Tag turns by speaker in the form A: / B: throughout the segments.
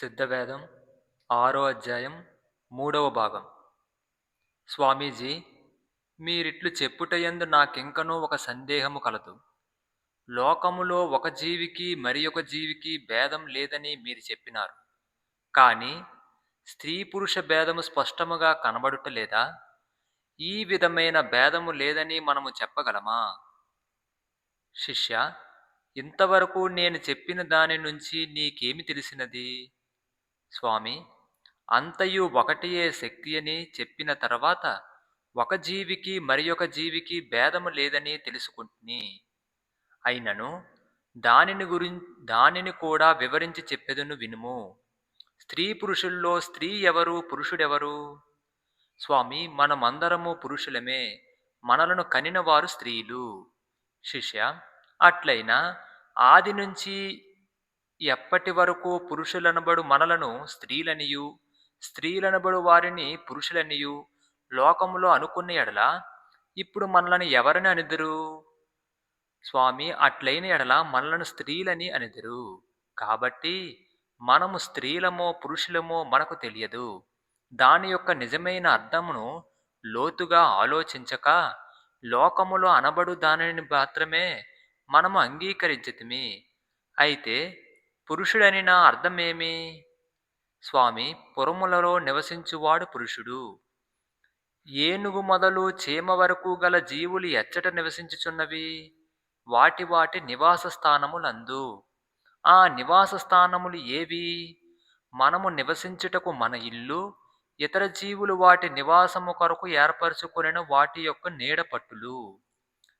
A: సిద్ధవేదం ఆరో అధ్యాయం మూడవ భాగం. స్వామీజీ మీరిట్లు చెప్పుటయందు నాకింకనూ ఒక సందేహము కలదు. లోకములో ఒక జీవికి మరి ఒక జీవికి భేదం లేదని మీరు చెప్పినారు. కానీ స్త్రీ పురుష భేదము స్పష్టముగా కనబడుటలేదా ఈ విధమైన భేదము లేదని మనము చెప్పగలమా? శిష్య ఇంతవరకు నేను చెప్పిన దాని నుంచి నీకేమి తెలిసినది? స్వామి! అంతయు ఒకటియే శక్తి అని చెప్పిన తర్వాత ఒక జీవికి మరి ఒక జీవికి భేదము లేదని తెలుసుకుంటుని. అయినను దానిని గురి దానిని కూడా వివరించి చెప్పేదను వినుము. స్త్రీ పురుషుల్లో స్త్రీ ఎవరు పురుషుడెవరు? స్వామి మనమందరము పురుషులమే మనలను కనినవారు స్త్రీలు. శిష్య అట్లయినా ఆది నుంచి ఎప్పటి వరకు పురుషులనబడు మనలను స్త్రీలనియు స్త్రీలనబడు వారిని పురుషులనియు లోకములో అనుకున్న ఎడల ఇప్పుడు మనలను ఎవరిని అనిదురు? స్వామి అట్లైన ఎడల మనలను స్త్రీలని అనిదురు. కాబట్టి మనము స్త్రీలమో పురుషులమో మనకు తెలియదు. దాని యొక్క నిజమైన అర్థమును లోతుగా ఆలోచించక లోకములో అనబడు దానిని మాత్రమే మనము అంగీకరించితిమి. అయితే పురుషుడని నా అర్థమేమి? స్వామి పురములలో నివసించువాడు పురుషుడు. ఏనుగు మొదలు చీమ వరకు గల జీవులు ఎచ్చట నివసించుచున్నవి. వాటి వాటి నివాస స్థానములందు. ఆ నివాస స్థానములు ఏవి? మనము నివసించుటకు మన ఇల్లు ఇతర జీవులు వాటి నివాసము కొరకు ఏర్పరచుకొనిన వాటి యొక్క నీడపట్టులు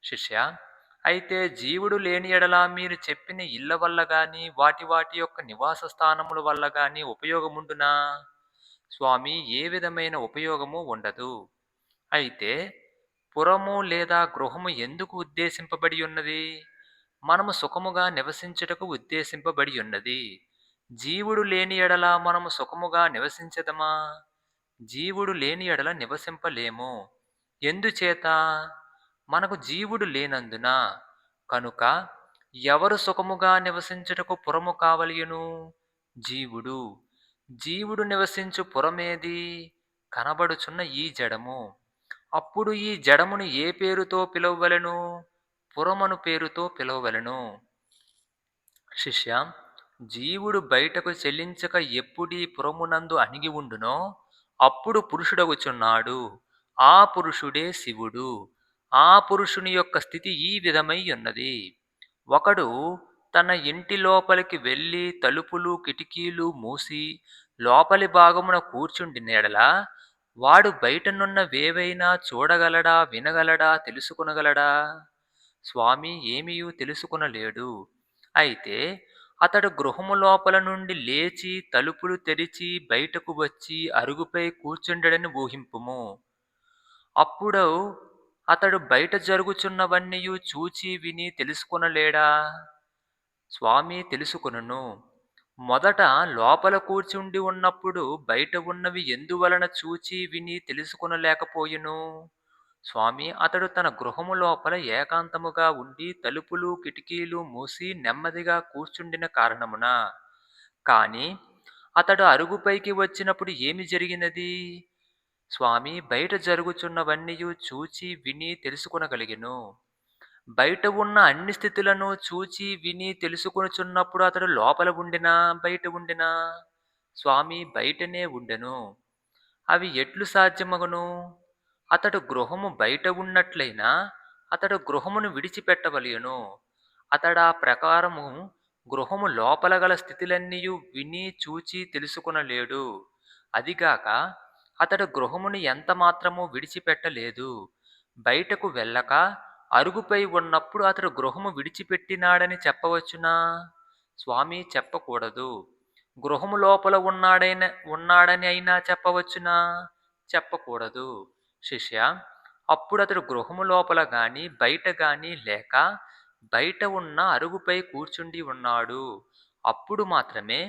A: శిష్య అయితే జీవుడు లేని ఎడల మీరు చెప్పిన ఇళ్ళ వల్ల గాని వాటి వాటి యొక్క నివాస స్థానముల వల్ల గాని ఉపయోగముండునా? స్వామి ఏ విధమైన ఉపయోగము ఉండదు. అయితే పురము లేదా గృహము ఎందుకు ఉద్దేశింపబడి ఉన్నది? మనము సుఖముగా నివసించుటకు ఉద్దేశింపబడి ఉన్నది జీవుడు లేని ఎడల మనము సుఖముగా నివసించదమా? జీవుడు లేని ఎడల నివసింపలేము. ఎందుచేత? మనకు జీవుడు లేనందున కనుక ఎవరు సుఖముగా నివసించుటకు పురము కావలియును? జీవుడు. జీవుడు నివసించు పురమేది? కనబడుచున్న ఈ జడము. అప్పుడు ఈ జడమును ఏ పేరుతో పిలవవలెను? పురమను పేరుతో పిలవవలెను. శిష్య జీవుడు బయటకు చెల్లించక ఎప్పుడీ పురమునందు అణిగి ఉండునో అప్పుడు పురుషుడగుచున్నాడు. ఆ పురుషుడే శివుడు. ఆ పురుషుని యొక్క స్థితి ఈ విధమై ఉన్నది. ఒకడు తన ఇంటి లోపలికి వెళ్ళి తలుపులు కిటికీలు మూసి లోపలి భాగమున కూర్చుండి నీడల వాడు బయటనున్న వేవైనా చూడగలడా వినగలడా తెలుసుకునగలడా? స్వామి ఏమీయూ తెలుసుకునలేడు. అయితే అతడు గృహము లోపల నుండి లేచి తలుపులు తెరిచి బయటకు వచ్చి అరుగుపై కూర్చుండడని ఊహింపుము. అప్పుడు అతడు బయట జరుగుచున్నవన్నీయు చూచి విని తెలుసుకొనలేడా? స్వామి తెలుసుకొనును. మొదట లోపల కూర్చుండి ఉన్నప్పుడు బయట ఉన్నవి ఎందువలన చూచి విని తెలుసుకొనలేకపోయును? స్వామి అతడు తన గృహము లోపల ఏకాంతముగా ఉండి తలుపులు కిటికీలు మూసి నెమ్మదిగా కూర్చుండిన కారణమున? కాని అతడు అరుగుపైకి వచ్చినప్పుడు ఏమి జరిగినది? స్వామి బయట జరుగుచున్నవన్నీ చూచి విని తెలుసుకొనగలిగెను. బయట ఉన్న అన్ని స్థితులను చూచి విని తెలుసుకొనుచున్నప్పుడు అతడు లోపల ఉండినా బయట ఉండినా? స్వామి బయటనే ఉండెను. అవి ఎట్లు సాధ్యమగును? అతడు గృహము బయట ఉన్నట్లయినా అతడు గృహమును విడిచిపెట్టవలయును. అతడా ప్రకారము గృహము లోపల గల స్థితులన్నీ విని చూచి తెలుసుకొనలేడు. అదిగాక అతడు గృహమును ఎంత మాత్రము విడిచిపెట్టలేదు. బయటకు వెళ్ళక అరుగుపై ఉన్నప్పుడు అతడు గృహము విడిచిపెట్టినాడని చెప్పవచ్చునా? స్వామి చెప్పకూడదు. గృహము లోపల ఉన్నాడైన ఉన్నాడని అయినా చెప్పవచ్చునా? చెప్పకూడదు. శిష్య అప్పుడు అతడు గృహము లోపల గాని బయట గాని లేక బయట ఉన్న అరుగుపై కూర్చుండి ఉన్నాడు. అప్పుడు మాత్రమే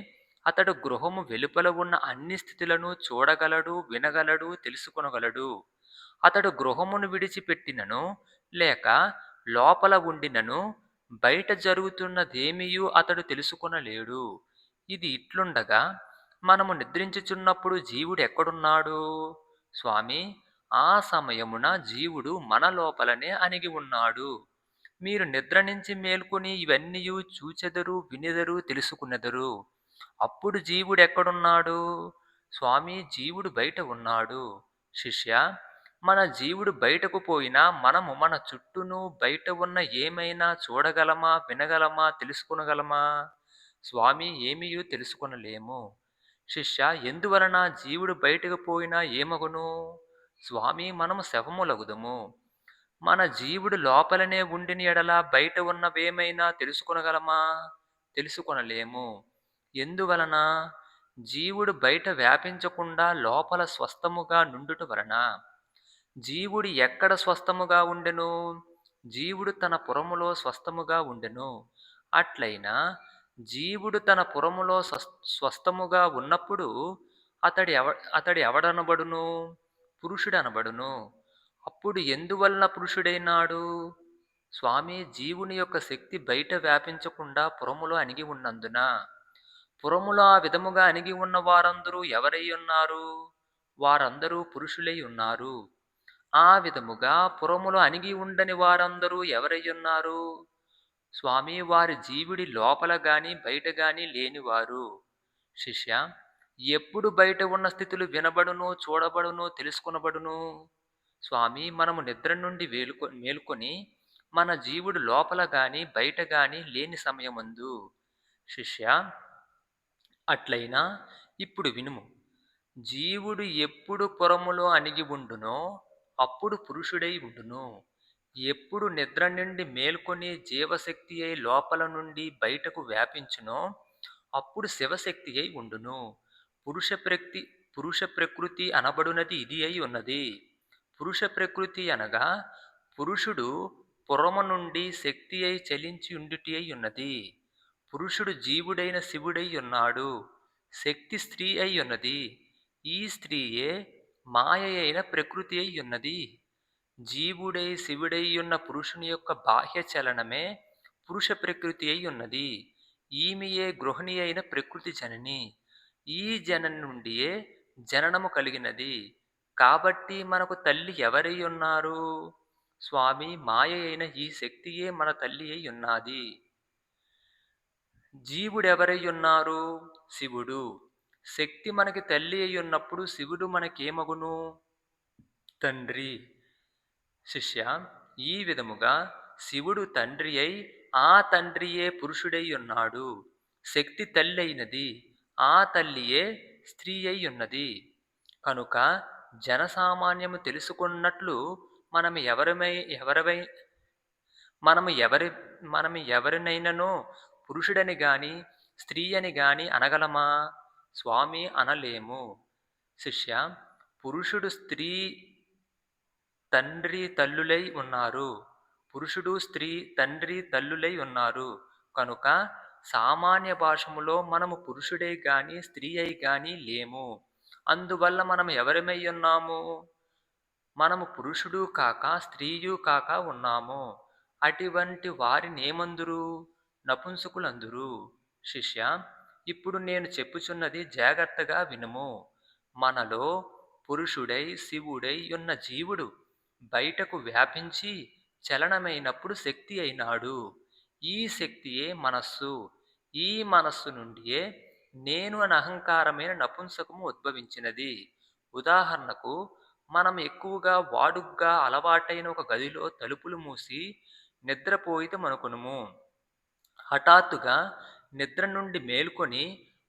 A: అతడు గృహము వెలుపల ఉన్న అన్ని స్థితులను చూడగలడు వినగలడు తెలుసుకొనగలడు. అతడు గృహమును విడిచిపెట్టినను లేక లోపల ఉండినను బయట జరుగుతున్నదేమియూ అతడు తెలుసుకొనలేడు. ఇది ఇట్లుండగా మనము నిద్రించుచున్నప్పుడు జీవుడు ఎక్కడున్నాడు? స్వామి ఆ సమయమున జీవుడు మన లోపలనే అణిగి ఉన్నాడు. మీరు నిద్ర నుంచి మేల్కొని ఇవన్నీ చూచెదరు వినెదరు తెలుసుకునెదరు. అప్పుడు జీవుడు ఎక్కడున్నాడు? స్వామి జీవుడు బయట ఉన్నాడు. శిష్య మన జీవుడు బయటకు పోయినా మనము మన చుట్టూను బయట ఉన్న ఏమైనా చూడగలమా వినగలమా తెలుసుకొనగలమా? స్వామి ఏమీయూ తెలుసుకొనలేము. శిష్య ఎందువలన జీవుడు బయటకు పోయినా ఏమగును? స్వామి మనము శవములగుదము. మన జీవుడు లోపలనే ఉండిన ఎడల బయట ఉన్నవేమైనా తెలుసుకొనగలమా? తెలుసుకొనలేము. ఎందువలన? జీవుడు బయట వ్యాపించకుండా లోపల స్వస్థముగా నుండుట వలన. జీవుడు ఎక్కడ స్వస్థముగా ఉండెను? జీవుడు తన పురములో స్వస్థముగా ఉండెను. అట్లయినా జీవుడు తన పురములో స్వస్థముగా ఉన్నప్పుడు అతడి ఎవ అతడి ఎవడనబడును? పురుషుడు అనబడును అప్పుడు ఎందువలన పురుషుడైనాడు? స్వామి జీవుని యొక్క శక్తి బయట వ్యాపించకుండా పురములో అణిగి ఉన్నందున. పురములా విధముగా అణిగి ఉన్న వారందరూ ఎవరై ఉన్నారు? వారందరూ పురుషులై ఉన్నారు. ఆ విధముగా పురములో అణిగి ఉండని వారందరూ ఎవరై ఉన్నారు? స్వామి వారి జీవుడి లోపల గాని బయట గాని లేనివారు. శిష్య ఎప్పుడు బయట ఉన్న స్థితులు వినబడును చూడబడును తెలుసుకొనబడును? స్వామి మనము నిద్ర నుండి వేలుకొ మేలుకొని మన జీవుడు లోపల గాని బయట గాని లేని సమయముందు. శిష్య అట్లయినా ఇప్పుడు వినుము. జీవుడు ఎప్పుడు పురములో అణిగి ఉండునో అప్పుడు పురుషుడై ఉండును. ఎప్పుడు నిద్ర నుండి మేల్కొని జీవశక్తి అయి లోపల నుండి బయటకు వ్యాపించునో అప్పుడు శివశక్తి అయి ఉండును. పురుష ప్రకృతి పురుష ప్రకృతి అనబడునది ఇది అయి ఉన్నది. పురుష ప్రకృతి అనగా పురుషుడు పురము నుండి శక్తి అయి చలించి ఉండుటి అయి ఉన్నది. పురుషుడు జీవుడైన శివుడై ఉన్నాడు. శక్తి స్త్రీ అయి ఉన్నది. ఈ స్త్రీయే మాయ అయిన ప్రకృతి అయి ఉన్నది. జీవుడై శివుడై ఉన్న పురుషుని యొక్క బాహ్య చలనమే పురుష ప్రకృతి అయి ఉన్నది. ఈమెయే గృహిణి అయిన ప్రకృతి జనని. ఈ జనని నుండియే జననము కలిగినది. కాబట్టి మనకు తల్లి ఎవరై ఉన్నారు? స్వామి మాయ అయిన ఈ శక్తియే మన తల్లి అయి ఉన్నది. జీవుడెవరై ఉన్నారు శివుడు. శక్తి మనకి తల్లి అయి ఉన్నప్పుడు శివుడు మనకేమగును? తండ్రి. శిష్య ఈ విధముగా శివుడు తండ్రి అయి ఆ తండ్రియే పురుషుడై ఉన్నాడు శక్తి తల్లి అయినది ఆ తల్లియే స్త్రీ అయి ఉన్నది కనుక జనసామాన్యము తెలుసుకున్నట్లు మనం ఎవరమై ఎవరమై మనము ఎవరి మనం ఎవరినైనానో పురుషుడని గాని స్త్రీ అని గాని అనగలమా? స్వామి అనలేము. శిష్య పురుషుడు స్త్రీ తండ్రి తల్లులై ఉన్నారు. పురుషుడు స్త్రీ తండ్రి తల్లులై ఉన్నారు. కనుక సామాన్య భాషములో మనము పురుషుడై గాని స్త్రీ అయి గాని లేము. అందువల్ల మనం ఎవరిమై ఉన్నాము? మనము పురుషుడు కాక స్త్రీయు కాక ఉన్నాము. అటువంటి వారినేమందురు నపుంసకులందురు శిష్య ఇప్పుడు నేను చెప్పుచున్నది జాగ్రత్తగా వినుము. మనలో పురుషుడై శివుడై ఉన్న జీవుడు బయటకు వ్యాపించి చలనమైనప్పుడు శక్తి అయినాడు. ఈ శక్తియే మనస్సు. ఈ మనస్సు నుండియే నేను అని అహంకారమైన నపుంసకము ఉద్భవించినది. ఉదాహరణకు మనం ఎక్కువగా వాడుగ్గా అలవాటైన ఒక గదిలో తలుపులు మూసి నిద్రపోయితమనుకునుము హఠాత్తుగా నిద్ర నుండి మేల్కొని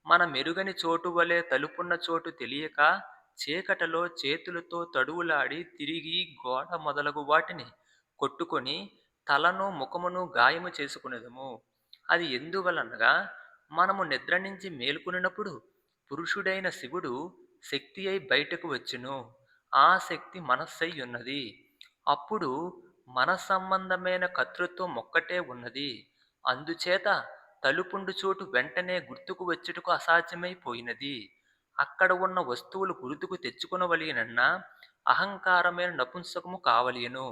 A: మన మెరుగని చోటు వలె తలుపున్న చోటు తెలియక చీకటలో చేతులతో తడువులాడి తిరిగి గోడ మొదలగు వాటిని కొట్టుకొని తలను ముఖమును గాయము చేసుకునేదము. అది ఎందువలనగా మనము నిద్ర నుంచి మేల్కొనినప్పుడు పురుషుడైన శివుడు శక్తి అయి బయటకు వచ్చును. ఆ శక్తి మనస్సై ఉన్నది. అప్పుడు మన సంబంధమైన కర్తృత్వం ఒక్కటే ఉన్నది. అందుచేత తలుపుండు చోటు వెంటనే గుర్తుకు వచ్చుటకు అసాధ్యమైపోయినది. అక్కడ ఉన్న వస్తువులు గుర్తుకు తెచ్చుకునవలెనన్న అహంకారమైన నపుంసకము కావలెను.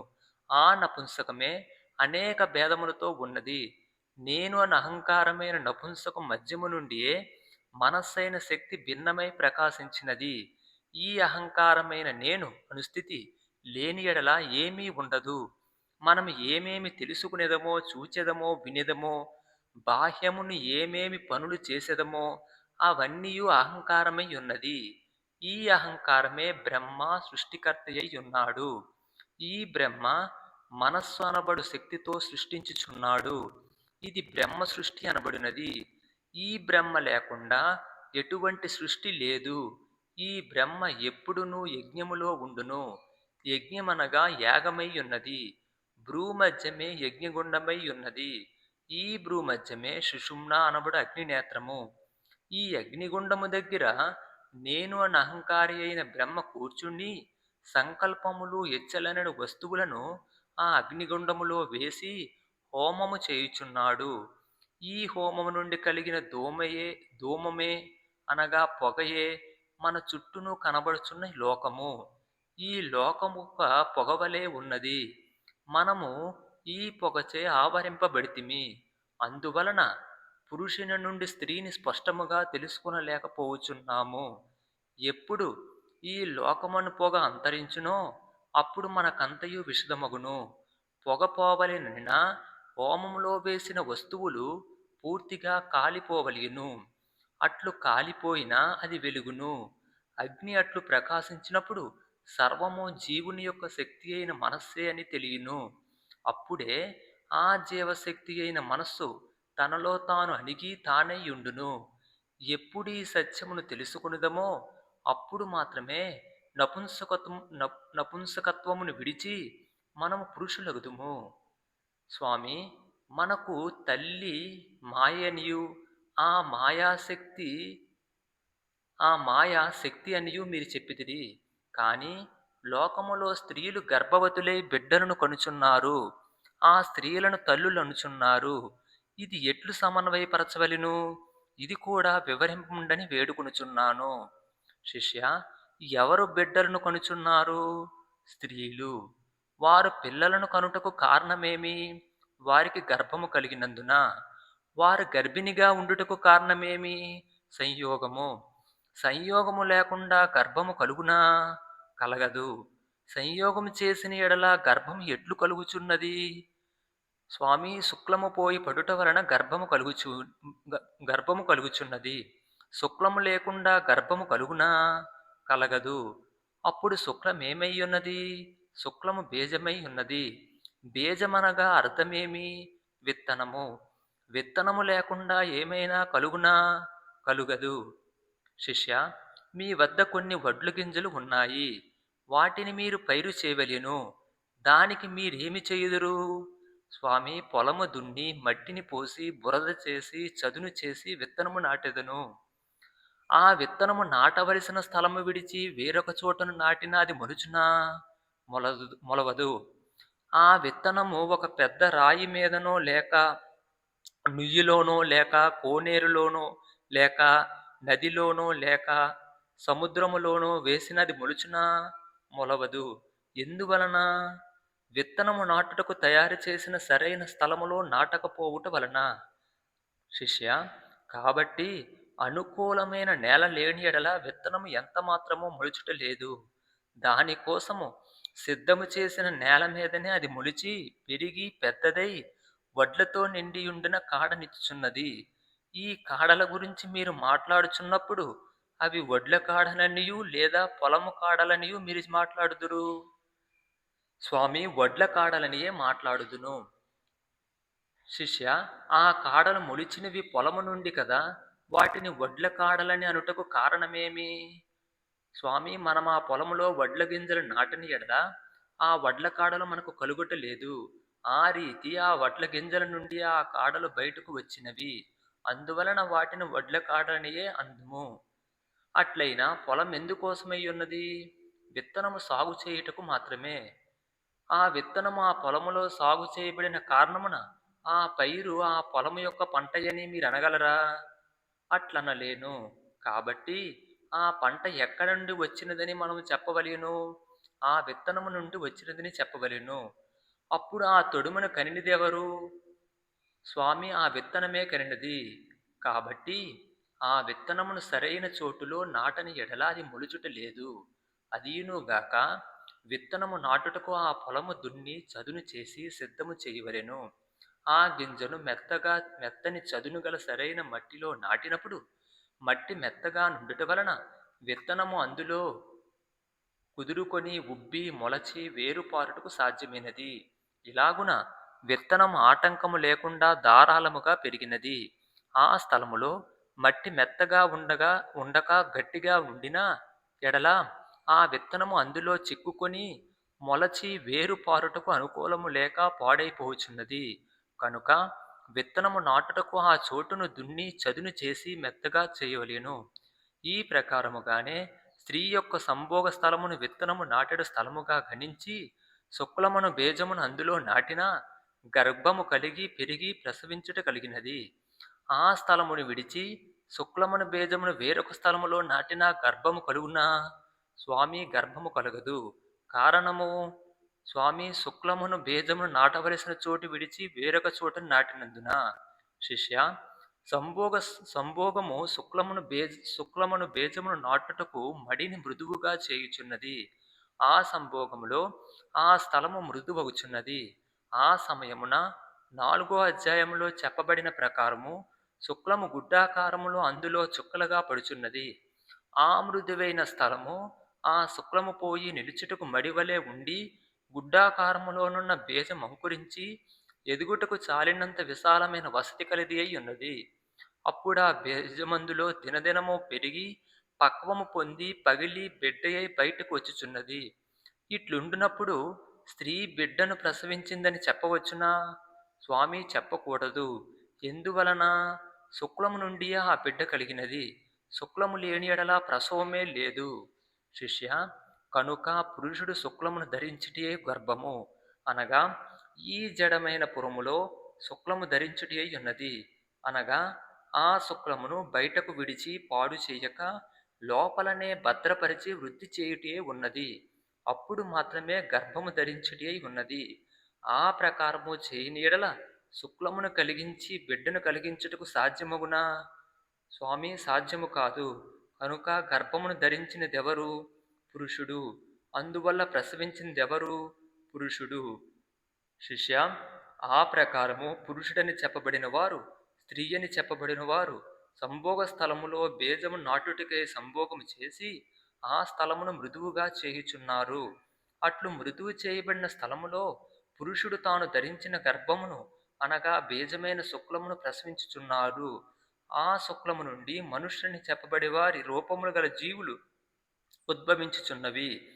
A: ఆ నపుంసకమే అనేక భేదములతో ఉన్నది. నేను అన్న అహంకారమైన నపుంసకం మధ్యము నుండియే మనస్సైన శక్తి భిన్నమై ప్రకాశించినది. ఈ అహంకారమైన నేను అనుస్థితి లేని ఎడల ఏమీ ఉండదు. మనం ఏమేమి తెలుసుకునేదమో చూచెదమో వినేదమో బాహ్యమును ఏమేమి పనులు చేసేదమో అవన్నీ అహంకారమై ఉన్నది. ఈ అహంకారమే బ్రహ్మ సృష్టికర్త అయి ఉన్నాడు. ఈ బ్రహ్మ మనస్సు అనబడు శక్తితో సృష్టించుచున్నాడు. ఇది బ్రహ్మ సృష్టి అనబడినది. ఈ బ్రహ్మ లేకుండా ఎటువంటి సృష్టి లేదు. ఈ బ్రహ్మ ఎప్పుడునూ యజ్ఞములో ఉండును. యజ్ఞమనగా యాగమై ఉన్నది. భ్రూమధ్యమే యజ్ఞగుండమై ఉన్నది. ఈ భ్రూమధ్యమే సుషుమ్న అనబడు అగ్నినేత్రము. ఈ అగ్నిగుండము దగ్గర నేను అని అహంకారి అయిన బ్రహ్మ కూర్చుని సంకల్పములు ఎచ్చలనని వస్తువులను ఆ అగ్నిగుండములో వేసి హోమము చేయుచున్నాడు. ఈ హోమము నుండి కలిగిన దోమయే ధూమమే అనగా పొగయే మన చుట్టూను కనబడుచున్న లోకము. ఈ లోకము ఒక పొగవలే ఉన్నది. మనము ఈ పొగచే ఆవరింపబడితిమి. అందువలన పురుషుని నుండి స్త్రీని స్పష్టముగా తెలుసుకునలేకపోవచ్చున్నాము. ఎప్పుడు ఈ లోకమను పొగ అంతరించునో అప్పుడు మనకంతయు విషదమగును పొగ పోవలెనన వేసిన వస్తువులు పూర్తిగా కాలిపోవలియును. అట్లు కాలిపోయినా అది వెలుగును. అగ్ని అట్లు ప్రకాశించినప్పుడు సర్వము జీవుని యొక్క శక్తి అయిన మనస్సే అని తెలియను. అప్పుడే ఆ జీవశక్తి అయిన మనస్సు తనలో తాను అణిగి తానై ఉండును. ఎప్పుడు ఈ సత్యమును తెలుసుకునిదమో అప్పుడు మాత్రమే నపుంసకత్వం నపుంసకత్వమును విడిచి మనము పురుషులగుదుము. స్వామి మనకు తల్లి మాయనియు ఆ మాయాశక్తి ఆ మాయా శక్తి అనియు మీరు చెప్పిదిరి కానీ లోకములో స్త్రీలు గర్భవతులై బిడ్డలను కొనుచున్నారు. ఆ స్త్రీలను తల్లులు అనుచున్నారు. ఇది ఎట్లు సమన్వయపరచవలెను? ఇది కూడా వివరింపుండని వేడుకొనుచున్నాను. శిష్య ఎవరు బిడ్డలను కొనుచున్నారు? స్త్రీలు. వారు పిల్లలను కనుటకు కారణమేమి? వారికి గర్భము కలిగినందున. వారు గర్భిణిగా ఉండుటకు కారణమేమి? సంయోగము. సంయోగము లేకుండా గర్భము కలుగునా? కలగదు. సంయోగం చేసిన ఎడల గర్భం ఎట్లు కలుగుచున్నది? స్వామి శుక్లము పోయి పడుట వలన గర్భము కలుగుచు గ- గర్భము కలుగుచున్నది. శుక్లము లేకుండా గర్భము కలుగునా? కలగదు. అప్పుడు శుక్లం ఉన్నది శుక్లము బీజమై ఉన్నది బీజమనగా అర్థమేమి? విత్తనము. విత్తనము లేకుండా ఏమైనా కలుగునా? కలుగదు. శిష్య మీ వద్ద కొన్ని వడ్లు గింజలు ఉన్నాయి. వాటిని మీరు పైరు చేయవలెను. దానికి మీరేమి చేయుదురు? స్వామి పొలము దున్ని మట్టిని పోసి బురద చేసి చదును చేసి విత్తనము నాటెదను. ఆ విత్తనము నాటవలసిన స్థలము విడిచి వేరొక చోటను నాటినా అది మొలుచునా? మొలదు మొలవదు. ఆ విత్తనము ఒక పెద్ద రాయి మీదనో లేక నుయ్యిలోనో లేక కోనేరులోనో లేక నదిలోనో లేక సముద్రములోను వేసినది మొలుచునా? మొలవదు. ఎందువలన? విత్తనము నాటుటకు తయారు చేసిన సరైన స్థలములో నాటకపోవుట వలన? శిష్య కాబట్టి అనుకూలమైన నేల లేని ఎడల విత్తనము ఎంత మాత్రమో మొలుచుట లేదు. దానికోసము సిద్ధము చేసిన నేల మీదనే అది మొలిచి పెరిగి పెద్దదై వడ్లతో నిండియుండిన కాడనిచ్చుచున్నది ఈ కాడల గురించి మీరు మాట్లాడుచున్నప్పుడు అవి వడ్ల కాడలనియు లేదా పొలము కాడలనియు మీరు మాట్లాడుదురు? స్వామి వడ్ల కాడలనియే మాట్లాడుదును. శిష్య ఆ కాడలు మొలిచినవి పొలము నుండి కదా వాటిని వడ్ల కాడలని అనుటకు కారణమేమి? స్వామి మనం ఆ పొలములో వడ్ల గింజలు నాటిని ఎడదా ఆ వడ్ల కాడలు మనకు కలుగుట లేదు. ఆ రీతి ఆ వడ్ల గింజల నుండి ఆ కాడలు బయటకు వచ్చినవి. అందువలన వాటిని వడ్ల కాడనియే అందుము. అట్లయినా పొలం ఎందుకోసమై ఉన్నది? విత్తనము సాగు చేయుటకు మాత్రమే. ఆ విత్తనము ఆ పొలములో సాగు చేయబడిన కారణమున ఆ పైరు ఆ పొలము యొక్క పంటయని మీరు అనగలరా అట్లనలేను. కాబట్టి ఆ పంట ఎక్కడ నుండి వచ్చినదని మనము చెప్పవలేను. ఆ విత్తనము నుండి వచ్చినదని చెప్పవలేను. అప్పుడు ఆ తొడుమును కనినది ఎవరు? స్వామి ఆ విత్తనమే కనినది. కాబట్టి ఆ విత్తనమును సరైన చోటులో నాటని ఎడల అది మొలుచుట లేదు. అదీనుగాక విత్తనము నాటుటకు ఆ పొలము దున్ని చదును చేసి సిద్ధము చేయవలెను. ఆ గింజను మెత్తగా మెత్తని చదును గల సరైన మట్టిలో నాటినప్పుడు మట్టి మెత్తగా నుండుట వలన విత్తనము అందులో కుదురుకొని ఉబ్బి మొలచి వేరుపారుటకు సాధ్యమైనది. ఇలాగున విత్తనం ఆటంకము లేకుండా ధారాళముగా పెరిగినది. ఆ స్థలములో మట్టి మెత్తగా ఉండగా ఉండక గట్టిగా ఉండినా ఎడల ఆ విత్తనము అందులో చిక్కుకొని మొలచి వేరు పారుటకు అనుకూలము లేక పాడైపోచున్నది. కనుక విత్తనము నాటుటకు ఆ చోటును దున్ని చదును చేసి మెత్తగా చేయవలెను. ఈ ప్రకారముగానే స్త్రీ యొక్క సంభోగ స్థలమును విత్తనము నాటెడు స్థలముగా గణించి శుక్లమును బీజమును అందులో నాటినా గర్భము కలిగి పెరిగి ప్రసవించుట కలిగినది. ఆ స్థలమును విడిచి శుక్లమును బీజమును వేరొక స్థలములో నాటినా గర్భము కలుగునా? స్వామి గర్భము కలగదు. కారణము? స్వామి శుక్లమును బీజమును నాటవలసిన చోటు విడిచి వేరొక చోట నాటినందున. శిష్య సంభోగ సంభోగము శుక్లమును బేజ శుక్లమును బీజమును నాటుటకు మడిని మృదువుగా చేయుచున్నది. ఆ సంభోగములో ఆ స్థలము మృదువగుచున్నది. ఆ సమయమున నాలుగో అధ్యాయములో చెప్పబడిన ప్రకారము శుక్లము గుడ్డాకారములో అందులో చుక్కలుగా పడుచున్నది. ఆ మృదువైన స్థలము ఆ శుక్లము పోయి నిలుచుటకు మడివలే ఉండి గుడ్డాకారములోనున్న బీజం అంకురించి ఎదుగుటకు చాలినంత విశాలమైన వసతి కలిది అయి ఉన్నది. అప్పుడా బీజమందులో దినదినము పెరిగి పక్వము పొంది పగిలి బిడ్డయై బయటకు వచ్చుచున్నది. ఇట్లుండునప్పుడు స్త్రీ బిడ్డను ప్రసవించిందని చెప్పవచ్చునా? స్వామి చెప్పకూడదు. ఎందువలన? శుక్లము నుండి ఆ బిడ్డ కలిగినది. శుక్లము లేని ఎడలా ప్రసవమే లేదు. శిష్య కనుక పురుషుడు శుక్లమును ధరించుటే గర్భము. అనగా ఈ జడమైన పురములో శుక్లము ధరించుటి అయి ఉన్నది. అనగా ఆ శుక్లమును బయటకు విడిచి పాడు చేయక లోపలనే భద్రపరిచి వృద్ధి చేయుటే ఉన్నది. అప్పుడు మాత్రమే గర్భము ధరించుటి అయి ఉన్నది. ఆ ప్రకారము చేయని ఎడల శుక్లమును కలిగించి బిడ్డను కలిగించుటకు సాధ్యమగునా? స్వామి సాధ్యము కాదు. కనుక గర్భమును ధరించినదెవరు? పురుషుడు. అందువల్ల ప్రసవించినదెవరు? పురుషుడు. శిష్య ఆ ప్రకారము పురుషుడని చెప్పబడిన వారు స్త్రీ అని చెప్పబడిన వారు సంభోగ స్థలములో బీజము నాటుటికై సంభోగము చేసి ఆ స్థలమును మృదువుగా చేయుచున్నారు. అట్లు మృదువు చేయబడిన స్థలములో పురుషుడు తాను ధరించిన గర్భమును అనగా బీజమైన శుక్లమును ప్రసవించుచున్నారు ఆ శుక్లము నుండి మనుష్యుని చెప్పబడి వారి రూపములు గల జీవులు ఉద్భవించుచున్నవి.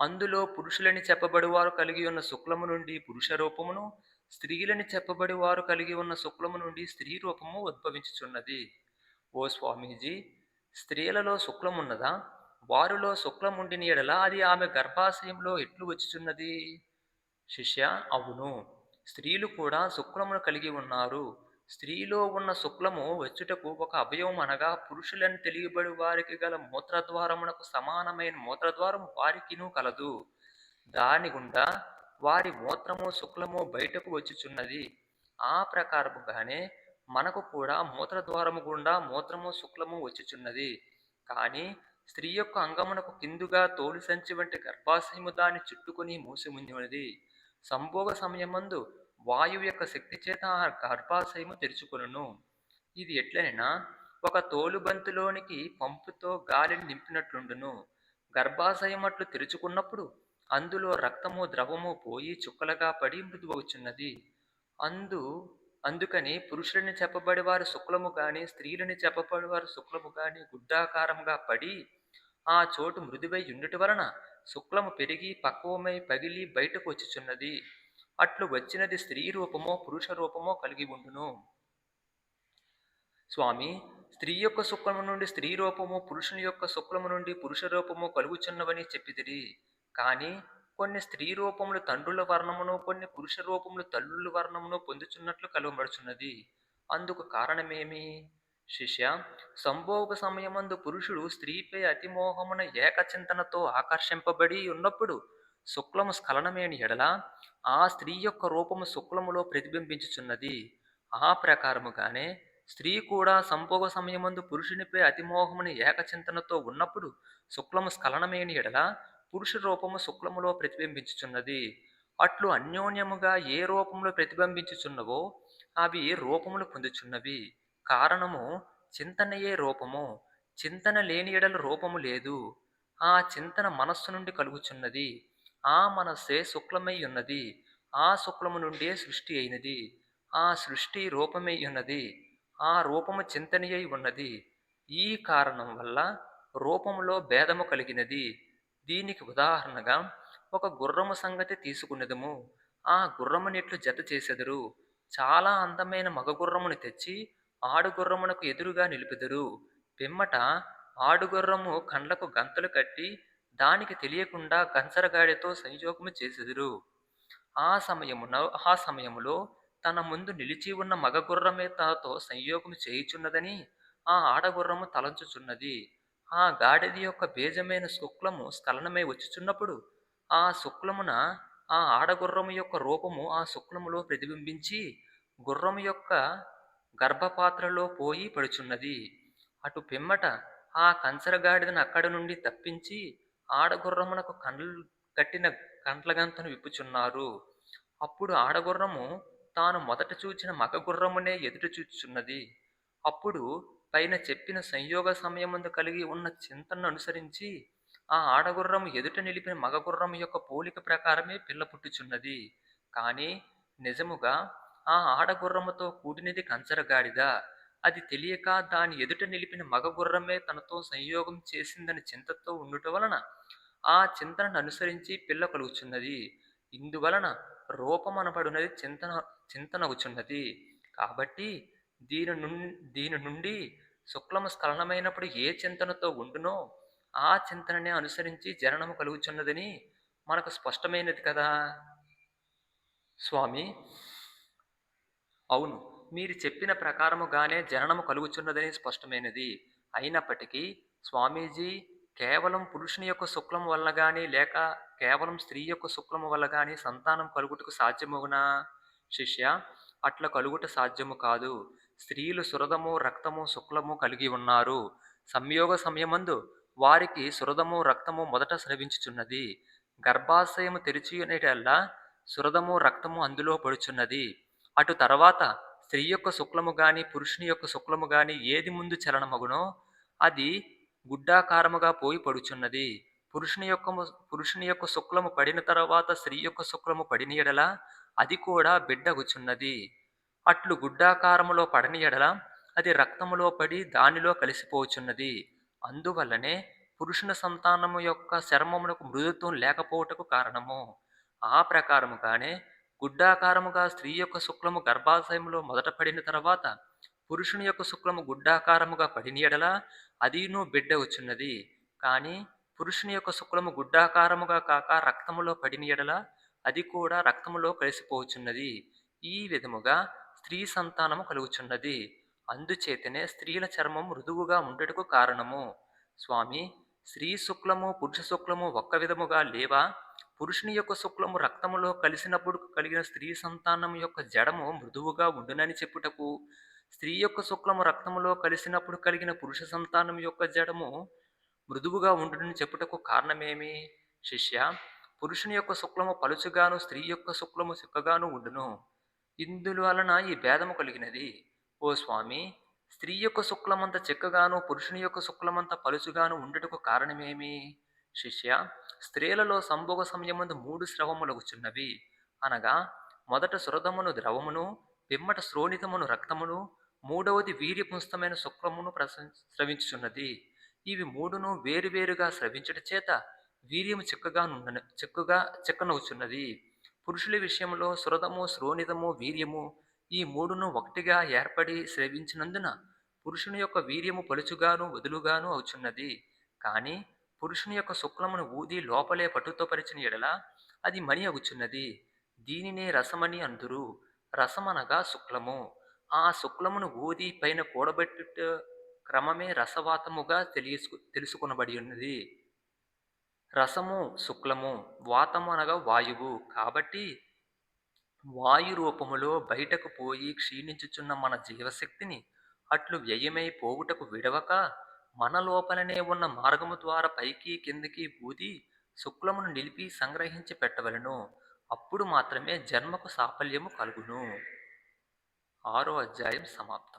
A: అందులో పురుషులని చెప్పబడి వారు కలిగి ఉన్న శుక్లము నుండి పురుష రూపమును స్త్రీలని చెప్పబడి వారు కలిగి ఉన్న శుక్లము నుండి స్త్రీ రూపము ఉద్భవించుచున్నది. ఓ స్వామీజీ స్త్రీలలో శుక్లమున్నదా? వారిలో శుక్లముండిని ఎడల అది ఆమె గర్భాశయంలో ఎట్లు వచ్చుచున్నది? శిష్య అవును. స్త్రీలు కూడా శుక్లమును కలిగి ఉన్నారు. స్త్రీలో ఉన్న శుక్లము వచ్చుటకు ఒక అవయవం అనగా పురుషులని తెలియబడి వారికి గల మూత్రద్వారమునకు సమానమైన మూత్రద్వారం వారికినూ కలదు. దాని గుండా వారి మూత్రము శుక్లము బయటకు వచ్చుచున్నది. ఆ ప్రకారముగానే మనకు కూడా మూత్రద్వారము గుండా మూత్రము శుక్లము వచ్చుచున్నది. కానీ స్త్రీ యొక్క అంగమునకు కిందుగా తోలు సంచి వంటి గర్భాశయము దాన్ని చుట్టుకుని మూసి ఉన్నది సంభోగ సమయమందు వాయువు యొక్క శక్తి చేత ఆ గర్భాశయము తెరుచుకొనును. ఇది ఎట్లనైనా ఒక తోలుబంతిలోనికి పంపుతో గాలిని నింపినట్లుండును. గర్భాశయం అట్లు తెరుచుకున్నప్పుడు అందులో రక్తము ద్రవము పోయి చుక్కలుగా పడి మృదువవుచున్నది. అందు అందుకని పురుషులని చెప్పబడి వారు శుక్లము గాని స్త్రీలని చెప్పబడి వారు శుక్లము గాని గుడ్డాకారముగా పడి ఆ చోటు మృదువై ఉండుట వలన శుక్లము పెరిగి పక్వమై పగిలి బయటకు వచ్చుచున్నది. అట్లు వచ్చినది స్త్రీ రూపమో పురుష రూపమో కలిగి ఉండును. స్వామి స్త్రీ యొక్క శుక్లము నుండి స్త్రీ రూపము పురుషుని యొక్క శుక్లము నుండి పురుష రూపము కలుగుచున్నవని చెప్పిదిరి కానీ కొన్ని స్త్రీ రూపములు తండ్రుల వర్ణమును కొన్ని పురుష రూపములు తల్లుల వర్ణమును పొందుచున్నట్లు కలువబడుచున్నది. అందుకు కారణమేమి? శిష్య సంభోగ సమయమందు పురుషుడు స్త్రీపై అతిమోహమున ఏకచింతనతో ఆకర్షింపబడి ఉన్నప్పుడు శుక్లము స్ఖలనమేని ఎడల ఆ స్త్రీ యొక్క రూపము శుక్లములో ప్రతిబింబించుచున్నది. ఆ ప్రకారముగానే స్త్రీ కూడా సంభోగ సమయమందు పురుషునిపై అతిమోహముని ఏకచింతనతో ఉన్నప్పుడు శుక్లము స్ఖలనమేని ఎడల పురుష రూపము శుక్లములో ప్రతిబింబించుచున్నది. అట్లు అన్యోన్యముగా ఏ రూపంలో ప్రతిబింబించుచున్నవో అవి రూపములు పొందుచున్నవి. కారణము చింతనయే రూపము. చింతన లేని ఎడల రూపము లేదు. ఆ చింతన మనస్సు నుండి కలుగుచున్నది. ఆ మనస్సే శుక్లమై ఉన్నది. ఆ శుక్లము నుండే సృష్టి అయినది. ఆ సృష్టి రూపమై ఉన్నది. ఆ రూపము చింతనయై ఉన్నది. ఈ కారణం వల్ల రూపములో భేదము కలిగినది. దీనికి ఉదాహరణగా ఒక గుర్రము సంగతి తీసుకున్నదము. ఆ గుర్రమునిట్లు జత చేసెదరు. చాలా అందమైన మగ గుర్రమును తెచ్చి ఆడుగుర్రమునకు ఎదురుగా నిలుపుదురు. పిమ్మట ఆడుగుర్రము కండ్లకు గంతలు కట్టి దానికి తెలియకుండా గంచరగాడితో సంయోగము చేసెదరు. ఆ సమయమున ఆ సమయములో తన ముందు నిలిచి ఉన్న మగ గుర్రమే తనతో సంయోగము చేయుచున్నదని ఆ ఆడగుర్రము తలంచుచున్నది. ఆ గాడిది యొక్క బీజమైన శుక్లము స్ఖలనమై వచ్చుచున్నప్పుడు ఆ శుక్లమున ఆ ఆడగుర్రము యొక్క రూపము ఆ శుక్లములో ప్రతిబింబించి గుర్రము యొక్క గర్భపాత్రలో పోయి పడుచున్నది. అటు పిమ్మట ఆ కంచరగాడిదను అక్కడి నుండి తప్పించి ఆడగుర్రమునకు కండ్లు కట్టిన కంట్లగంతను విప్పుచున్నారు. అప్పుడు ఆడగుర్రము తాను మొదట చూచిన మగగుర్రమునే ఎదుట చూచుచున్నది. అప్పుడు పైన చెప్పిన సంయోగ సమయముందు కలిగి ఉన్న చింతనను అనుసరించి ఆ ఆడగుర్రము ఎదుట నిలిపిన మగగుర్రము యొక్క పోలిక ప్రకారమే పిల్ల పుట్టుచున్నది. కానీ నిజముగా ఆ ఆడగుర్రముతో కూడినది కంచరగాడిద? అది తెలియక దాని ఎదుట నిలిపిన మగ గుర్రమే తనతో సంయోగం చేసిందని చింతతో ఉండుట వలన ఆ చింతనను అనుసరించి పిల్ల కలుగుచున్నది. ఇందువలన రూపమనబడినది చింతన చింతనగుచున్నది. కాబట్టి దీని నుండి దీని నుండి శుక్లము స్ఖలనమైనప్పుడు ఏ చింతనతో ఉండునో ఆ చింతననే అనుసరించి జననము కలుగుచున్నదని మనకు స్పష్టమైనది కదా? స్వామి అవును మీరు చెప్పిన ప్రకారముగానే జననము కలుగుచున్నదని స్పష్టమైనది. అయినప్పటికీ స్వామీజీ కేవలం పురుషుని యొక్క శుక్లం వల్ల కానీ లేక కేవలం స్త్రీ యొక్క శుక్లము వల్ల కానీ సంతానం కలుగుటకు సాధ్యమగునా? శిష్య అట్లా కలుగుట సాధ్యము కాదు. స్త్రీలు సురదము రక్తము శుక్లము కలిగి ఉన్నారు. సంయోగ సమయమందు వారికి సురదము రక్తము మొదట స్రవించుచున్నది. గర్భాశయము తెరిచినటల్లా సురదము రక్తము అందులో పడుచున్నది. అటు తర్వాత స్త్రీ యొక్క శుక్లము గాని పురుషుని యొక్క శుక్లము గాని ఏది ముందు చలనమగునో అది గుడ్డాకారముగా పోయి పడుచున్నది. పురుషుని యొక్క పురుషుని యొక్క శుక్లము పడిన తర్వాత స్త్రీ యొక్క శుక్లము పడిన ఎడల అది కూడా బిడ్డగుచున్నది. అట్లు గుడ్డాకారములో పడని ఎడల అది రక్తములో పడి దానిలో కలిసిపోచున్నది. అందువల్లనే పురుషుని సంతానము యొక్క చర్మమునకు మృదుత్వం లేకపోవటకు కారణము. ఆ ప్రకారముగానే గుడ్డాకారముగా స్త్రీ యొక్క శుక్లము గర్భాశయంలో మొదట పడిన తర్వాత పురుషుని యొక్క శుక్లము గుడ్డాకారముగా పడిన ఎడల అదీను బిడ్డ వచ్చున్నది. కానీ పురుషుని యొక్క శుక్లము గుడ్డాకారముగా కాక రక్తములో పడిన ఎడల అది కూడా రక్తములో కలిసిపోవచ్చున్నది. ఈ విధముగా స్త్రీ సంతానము కలుగుచున్నది. అందుచేతనే స్త్రీల చర్మం మృదువుగా ఉండటకు కారణము. స్వామి స్త్రీ శుక్లము పురుష శుక్లము ఒక్క విధముగా లేవా? పురుషుని యొక్క శుక్లము రక్తములో కలిసినప్పుడు కలిగిన స్త్రీ సంతానం యొక్క జడము మృదువుగా ఉండునని చెప్పుటకు స్త్రీ యొక్క శుక్లము రక్తములో కలిసినప్పుడు కలిగిన పురుష సంతానం యొక్క జడము మృదువుగా ఉండునని చెప్పుటకు కారణమేమి? శిష్య పురుషుని యొక్క శుక్లము పలుచుగాను స్త్రీ యొక్క శుక్లము చిక్కగాను ఉండును. ఇందువలన ఈ భేదము కలిగినది. ఓ స్వామి స్త్రీ యొక్క శుక్లమంత చిక్కగాను పురుషుని యొక్క శుక్లమంత పలుచుగాను ఉండటకు కారణమేమి? శిష్య స్త్రీలలో సంభోగ సమయమందు మూడు స్రవములగుచున్నవి అనగా మొదట సురదమును ద్రవమును పిమ్మట శ్రోణితమును రక్తమును మూడవది వీర్యపుంస్తమైన శుక్రమును ప్రస స్రవించుచున్నది. ఇవి మూడును వేరువేరుగా స్రవించుట చేత వీర్యము చిక్కగా నున్న చిక్కగా చిక్కనవుచున్నది. పురుషుల విషయంలో సురదము శ్రోణితము వీర్యము ఈ మూడును ఒకటిగా ఏర్పడి స్రవించినందున పురుషుని యొక్క వీర్యము పలుచుగాను వదులుగాను అవుచున్నది. కానీ పురుషుని యొక్క శుక్లమును ఊది లోపలే పట్టుతో పరిచిన ఎడల అది మణి అగుచున్నది. దీనినే రసమని అందురు. రసమనగా శుక్లము. ఆ శుక్లమును ఊది పైన కూడబెట్టుట క్రమమే రసవాతముగా తెలియసు తెలుసుకొనబడి ఉన్నది రసము శుక్లము. వాతము అనగా వాయువు. కాబట్టి వాయు రూపములో బయటకు పోయి క్షీణించుచున్న మన జీవశక్తిని అట్లు వ్యయమై పోవుటకు విడవక మన లోపలనే ఉన్న మార్గము ద్వారా పైకి కిందికి ఊది శుక్లమును నిలిపి సంగ్రహించి పెట్టవలెను. అప్పుడు మాత్రమే జన్మకు సాఫల్యము కలుగును. ఆరో అధ్యాయం సమాప్తం.